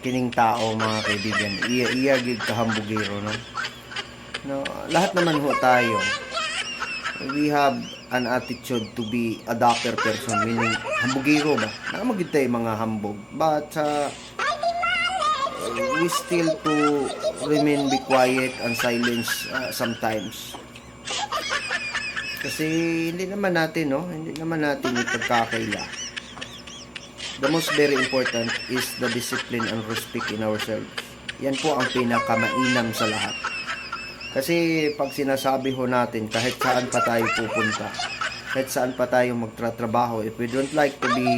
kining tao mga kaibigan. Iya iya gid kahambugiro no? No lahat naman ho tayo. We have an attitude to be a darker person meaning hambugiro ba? Nakamagid tayo mga hambog. But uh, we still to remain be quiet and silence uh, sometimes. Kasi hindi naman natin no? Hindi naman natin ipagkakaila the most very important is the discipline and respect in ourselves. Yan po ang pinakamainam sa lahat. Kasi pag sinasabi ho natin, kahit saan pa tayo pupunta, kahit saan pa tayo magtratrabaho, if we don't like to be,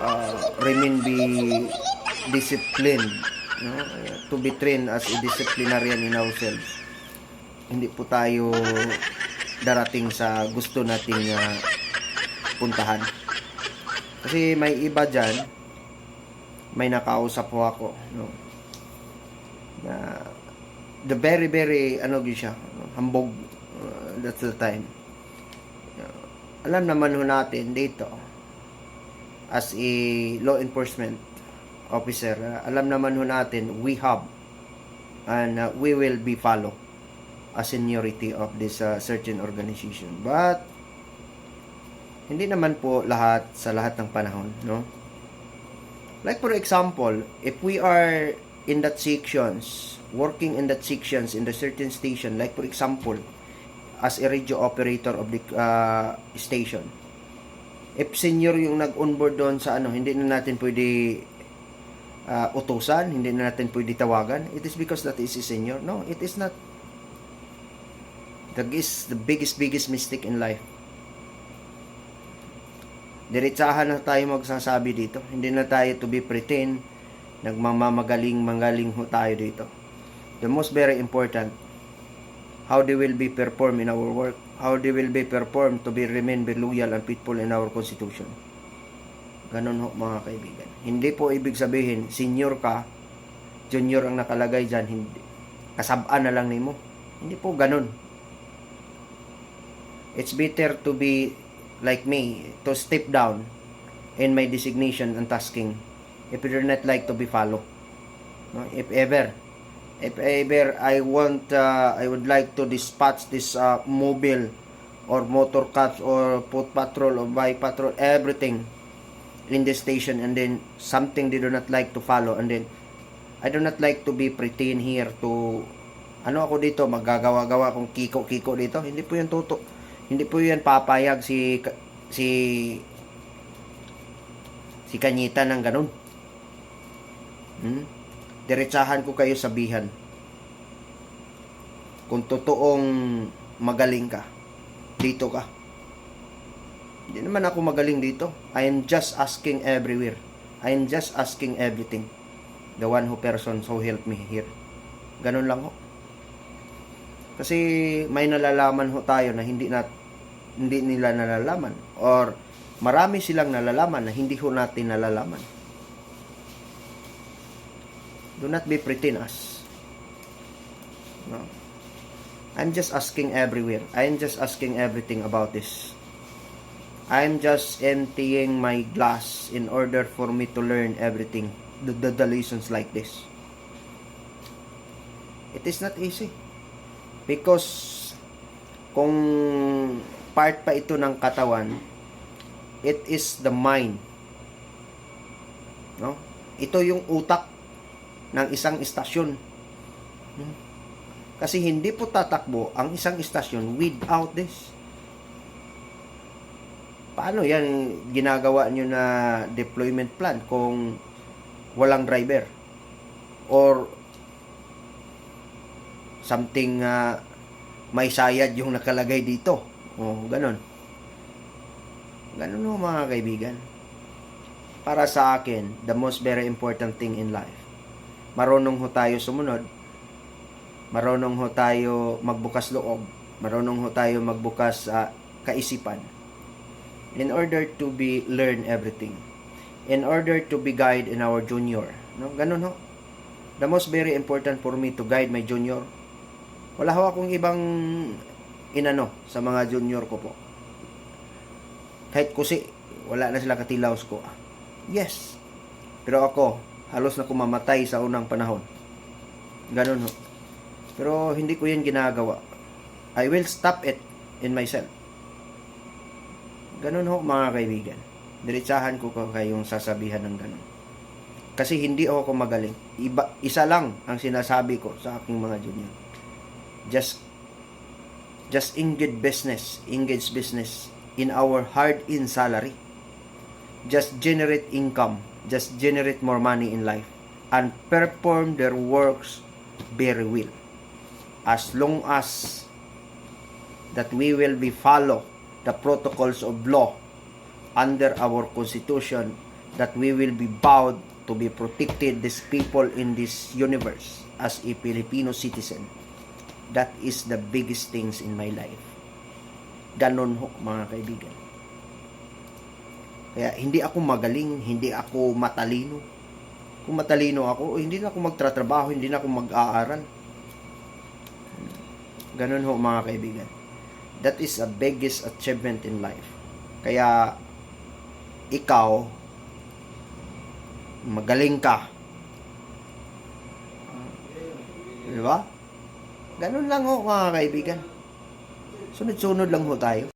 uh, remain be disciplined, no? to be trained as a disciplinarian in ourselves, hindi po tayo darating sa gusto nating uh, puntahan. Kasi may iba dyan, may nakausap po ako, no? Na, the very, very, ano gyud siya, hambog, uh, that's the time. Uh, alam naman ho natin dito, as a law enforcement officer, uh, alam naman ho natin, we have, and uh, we will be follow a seniority of this uh, certain organization. But, hindi naman po lahat sa lahat ng panahon, no? Like for example, if we are in that sections, working in that sections in the certain station, like for example, as a radio operator of the uh, station, if senior yung nag-onboard doon sa ano, hindi na natin pwede uh, utusan, hindi na natin pwede tawagan, it is because that is a senior. No, it is not. That is the biggest, biggest mistake in life. Diretsahan na tayo magsasabi dito. Hindi na tayo to be pretend. Nagmamagaling, mangaling ho tayo dito. The most very important, how they will be performed in our work. How they will be performed to be remain be loyal and faithful in our constitution. Ganun ho mga kaibigan. Hindi po ibig sabihin, senior ka, junior ang nakalagay dyan, hindi. Kasabaan na lang nimo. Hindi po ganun. It's better to be like me to step down in my designation and tasking. If you do not like to be follow. No if ever if ever I want uh, I would like to dispatch this uh, mobile or motor cops or foot patrol or bike patrol everything in the station and then something they do not like to follow and then I do not like to be pretend here to ano ako dito magagawa-gawa kong kiko-kiko dito. Hindi po yan toto hindi po yan papayag si si si Kanyita ng ganun. Hmm? Diretsahan ko kayo sabihan. Kung totoong magaling ka, dito ka. Hindi naman ako magaling dito. I am just asking everywhere. I am just asking everything. The one who person so help me here. Ganun lang ho. Kasi may nalalaman ho tayo na hindi na hindi nila nalalaman or marami silang nalalaman na hindi ho natin nalalaman. Do not be pretend us. No. I'm just asking everywhere. I'm just asking everything about this. I'm just emptying my glass in order for me to learn everything. The, the, the lessons like this. It is not easy. Because kung part pa ito ng katawan, it is the mind. No? Ito yung utak ng isang istasyon. Hmm? Kasi hindi po tatakbo ang isang istasyon without this. Paano yan ginagawa nyo na deployment plan kung walang driver? Or something uh, may sayad yung nakalagay dito. O, ganon. Ganon ho mga kaibigan. Para sa akin, the most very important thing in life. Marunong ho tayo sumunod. Marunong ho tayo magbukas loob. Marunong ho tayo magbukas uh, kaisipan. In order to be learn everything. In order to be guide in our junior. No? Ganon ho. The most very important for me to guide my junior. Wala ho akong ibang inano sa mga junior ko po. Kahit kusi, wala na sila katilaws ko. Yes. Pero ako, Halos na kumamatay sa unang panahon. Ganun ho. Pero hindi ko yan ginagawa. I will stop it in myself. Ganun ho mga kaibigan. Diretsahan ko ka kayong sasabihan ng ganun. Kasi hindi ako magaling. Iba, isa lang ang sinasabi ko sa aking mga junior. Just just engage business, engage business in our hard-in salary. Just generate income, just generate more money in life and perform their works very well. As long as that we will be follow the protocols of law under our constitution that we will be bound to be protected these people in this universe as a Filipino citizen that is the biggest things in my life. Ganon ho mga kaibigan. Kaya hindi ako magaling hindi ako matalino. Kung matalino ako hindi na ako magtratrabaho hindi na ako mag-aaral. Ganon ho mga kaibigan. That is a biggest achievement in life. Kaya ikaw magaling ka. Di ba ganun lang ho mga kaibigan. Sunod-sunod lang ho tayo